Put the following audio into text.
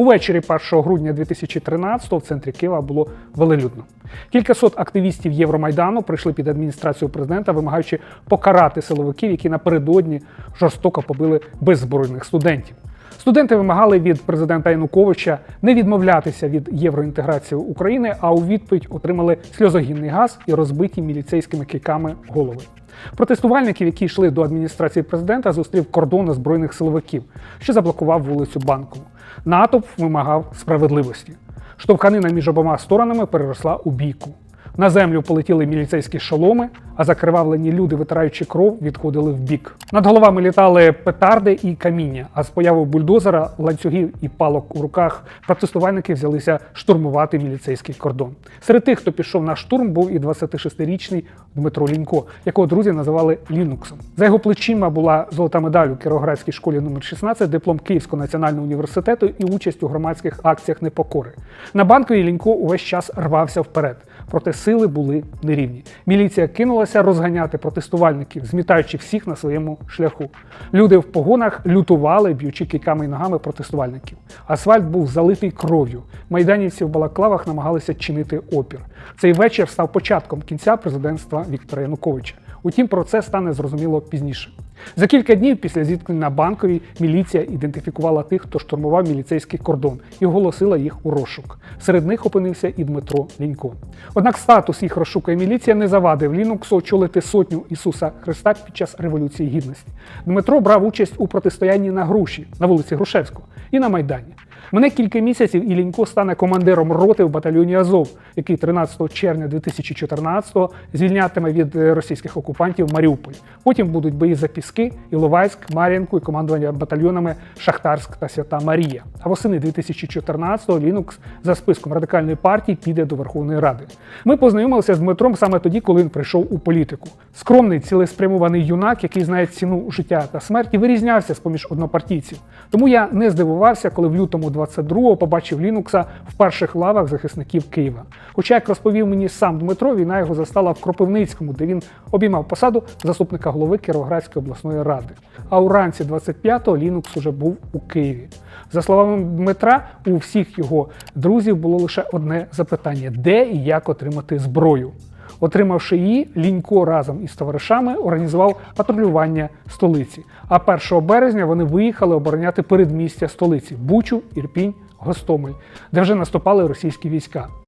Увечері 1 грудня 2013 в центрі Києва було велелюдно. Кількасот активістів Євромайдану прийшли під адміністрацію президента, вимагаючи покарати силовиків, які напередодні жорстоко побили беззбройних студентів. Студенти вимагали від президента Януковича не відмовлятися від євроінтеграції України, а у відповідь отримали сльозогінний газ і розбиті міліцейськими кийками голови. Протестувальників, які йшли до адміністрації президента, зустрів кордон озброєних силовиків, що заблокував вулицю Банкову. Натовп вимагав справедливості. Штовханина між обома сторонами переросла у бійку. На землю полетіли міліцейські шоломи, а закривавлені люди, витираючи кров, відходили в бік. Над головами літали петарди і каміння. А з появою бульдозера, ланцюгів і палок у руках протестувальники взялися штурмувати міліцейський кордон. Серед тих, хто пішов на штурм, був і 26-річний Дмитро Лінько, якого друзі називали Лінуксом. За його плечима була золота медаль у Кіровоградській школі номер 16, диплом Київського національного університету і участь у громадських акціях непокори. На банковій Лінько увесь час рвався вперед. Проте сили були нерівні. Міліція кинулася розганяти протестувальників, змітаючи всіх на своєму шляху. Люди в погонах лютували, б'ючи кийками і ногами протестувальників. Асфальт був залитий кров'ю. Майданівці в балаклавах намагалися чинити опір. Цей вечір став початком кінця президентства Віктора Януковича. Утім, про це стане зрозуміло пізніше. За кілька днів після зіткнення банковій міліція ідентифікувала тих, хто штурмував міліцейський кордон, і оголосила їх у розшук. Серед них опинився і Дмитро Лінько. Однак статус їх розшукує міліція не завадив Лінуксу очолити сотню Ісуса Христа під час Революції Гідності. Дмитро брав участь у протистоянні на Груші на вулиці Грушевського і на Майдані. Мене кілька місяців і Лінько стане командиром роти в батальйоні Азов, який 13 червня 2014-го звільнятиме від е, російських окупантів Маріуполь. Потім будуть бої за Піски, Іловайськ, Мар'їнку і командування батальйонами Шахтарськ та Свята Марія. А восени 2014-го Лінукс за списком радикальної партії піде до Верховної Ради. Ми познайомилися з Дмитром саме тоді, коли він прийшов у політику. Скромний, цілеспрямований юнак, який знає ціну життя та смерті, вирізнявся з поміж однопартійців. Тому я не здивувався, коли в лютому 22-го побачив Лінукса в перших лавах захисників Києва. Хоча, як розповів мені сам Дмитро, війна його застала в Кропивницькому, де він обіймав посаду заступника голови Кіровоградської обласної ради. А уранці 25-го Лінукс уже був у Києві. За словами Дмитра, у всіх його друзів було лише одне запитання: де і як отримати зброю. Отримавши її, Лінько разом із товаришами організував патрулювання столиці. А 1 березня вони виїхали обороняти передмістя столиці Бучу, Ірпінь, Гостомель, де вже наступали російські війська.